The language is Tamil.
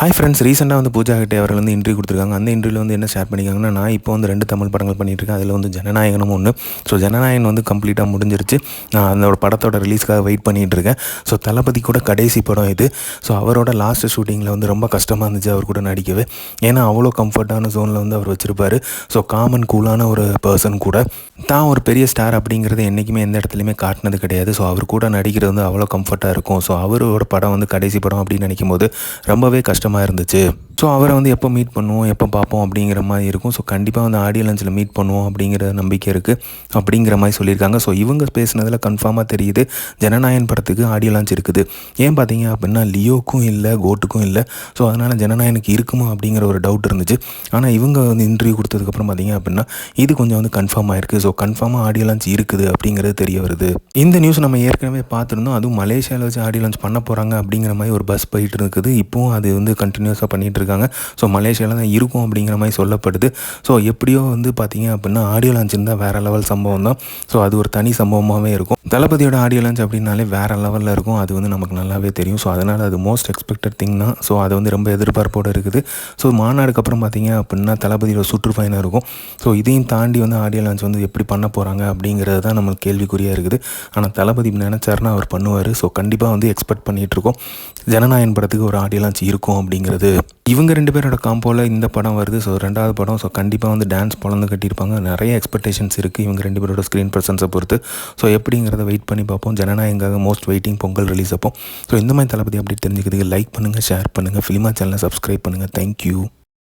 ஹாய் ஃப்ரெண்ட்ஸ் ரீசெண்டாக வந்து பூஜா ஹெட்டே அவர்கள் வந்து இன்டர்வியூ கொடுத்துருக்காங்க. அந்த இன்டர்வியூவில் வந்து என்ன ஷேர் பண்ணிக்காங்கன்னா நான் இப்போ வந்து ரெண்டு தமிழ் படங்கள் பண்ணிட்டுருக்கேன். அதில் வந்து ஜனநாயகனும் ஒன்று ஸோ ஜனநாயகன் வந்து கம்ப்ளீட்டாக முடிஞ்சிருச்சு. நான் அந்த படத்தோட ரிலீஸ்க்காக வெயிட் பண்ணிகிட்டு இருக்கேன் ஸோ தளபதி கூட கடைசி படம் இது. ஸோ அவரோட லாஸ்ட் ஷூட்டிங்கில் வந்து ரொம்ப கஷ்டமாக இருந்துச்சு அவர் கூட நடிக்கவே. ஏன்னா அவ்வளோ கம்ஃபர்ட்டான ஜோனில் வந்து அவர் வச்சுருப்பார். ஸோ காமன் கூலான ஒரு பர்சன் கூட. தான் ஒரு பெரிய ஸ்டார் அப்படிங்கிறது என்றைக்குமே எந்த இடத்துலையுமே காட்டினது கிடையாது. ஸோ அவர் கூட நடிக்கிறது வந்து அவ்வளோ கம்ஃபர்ட்டாக இருக்கும். ஸோ அவரோட படம் வந்து கடைசி படம் அப்படின்னு நினைக்கும் போது ரொம்பவே கஷ்டம் கஷ்டமாக இருந்துச்சு. ஸோ அவரை வந்து எப்போ மீட் பண்ணுவோம் எப்போ பார்ப்போம் அப்படிங்கிற மாதிரி இருக்கும். ஸோ கண்டிப்பாக வந்து ஆடியோ லஞ்சில் மீட் பண்ணுவோம் அப்படிங்கிற நம்பிக்கை இருக்குது அப்படிங்கிற மாதிரி சொல்லியிருக்காங்க. ஸோ இவங்க பேசினதில் கன்ஃபார்மாக தெரியுது. ஜனநாயகன் படத்துக்கு ஆடியோ லான்ச் இருக்குது. ஏன் பார்த்தீங்க அப்படின்னா லியோக்கும் இல்லை கோட்டுக்கும் இல்லை. ஸோ அதனால் ஜனநாயகனுக்கு இருக்குமா அப்படிங்கிற ஒரு டவுட் இருந்துச்சு. ஆனால் இவங்க வந்து இன்டர்வியூ கொடுத்ததுக்கப்புறம் பார்த்தீங்க அப்படின்னா இது கொஞ்சம் வந்து கன்ஃபார்ம் ஆயிருக்கு. ஸோ கன்ஃபார்மாக ஆடியோ லான்ச் இருக்குது அப்படிங்கிறது தெரிய வருது. இந்த நியூஸ் நம்ம ஏற்கனவே பார்த்துருந்தோம். அதுவும் மலேசியாவில் வச்சு ஆடியோ லான்ச் பண்ண போகிறாங்க அப்படிங்கிற மாதிரி ஒரு பஸ் போயிட்டு இருக்குது. இப்போவும் அது வந்து கண்டினியூஸாக பண்ணிகிட்டு இருக்காங்க ஸோ மலேசியாவில் தான் இருக்கும் அப்படிங்கிற மாதிரி சொல்லப்படுது. ஸோ எப்படியோ வந்து பார்த்தீங்க அப்படின்னா ஆடியோ லான்ச் இருந்தால் வேறு லெவல் சம்பவம் தான். ஸோ அது ஒரு தனி சம்பவமாகவே இருக்கும். தளபதியோட ஆடியோ லான்ச் அப்படின்னாலே வேறு லெவலில் இருக்கும். அது வந்து நமக்கு நல்லாவே தெரியும். ஸோ அதனால் அது மோஸ்ட் எக்ஸ்பெக்டட் திங் தான். ஸோ அது வந்து ரொம்ப எதிர்பார்ப்போடு இருக்குது. ஸோ மாநாடுக்கு அப்புறம் பார்த்தீங்க அப்படின்னா தளபதியோட சுற்றுப்பயணம் இருக்கும். ஸோ இதையும் தாண்டி வந்து ஆடியோ லான்ச் வந்து எப்படி பண்ண போகிறாங்க அப்படிங்கிறது தான் நம்மளுக்கு கேள்விக்குறியாக இருக்குது. ஆனால் தளபதி நினச்சார்னா அவர் பண்ணுவார். ஸோ கண்டிப்பாக வந்து எக்ஸ்பெக்ட் பண்ணிகிட்ருக்கோம் ஜனநாயகன் படத்துக்கு ஒரு ஆடியோ லான்ச் இருக்கும் அப்படிங்கிறது இவங்க ரெண்டு பேரோட காம்போவில் இந்த படம் வருது. ஸோ ரெண்டாவது படம் ஸோ கண்டிப்பாக வந்து டான்ஸ் பலந்து கட்டியிருப்பாங்க. நிறைய எக்ஸ்பெக்டேஷன்ஸ் இருக்குது இவங்க ரெண்டு பேரோட ஸ்க்ரீன் ப்ரெசன்ஸை பொறுத்து. ஸோ எப்படிங்கிறத வெயிட் பண்ணி பார்ப்போம். ஜனநாயகங்காக மோஸ்ட் வெயிட்டிங் பொங்கல் ரிலீஸ் அப்போ. ஸோ இந்த மாதிரி தளபதி அப்படி தெரிஞ்சுக்கிறதுக்கு லைக் பண்ணுங்கள் ஷேர் பண்ணுங்கள் ஃபிலிமா சேனலை சப்ஸ்கிரைப் பண்ணுங்கள் தேங்க்யூ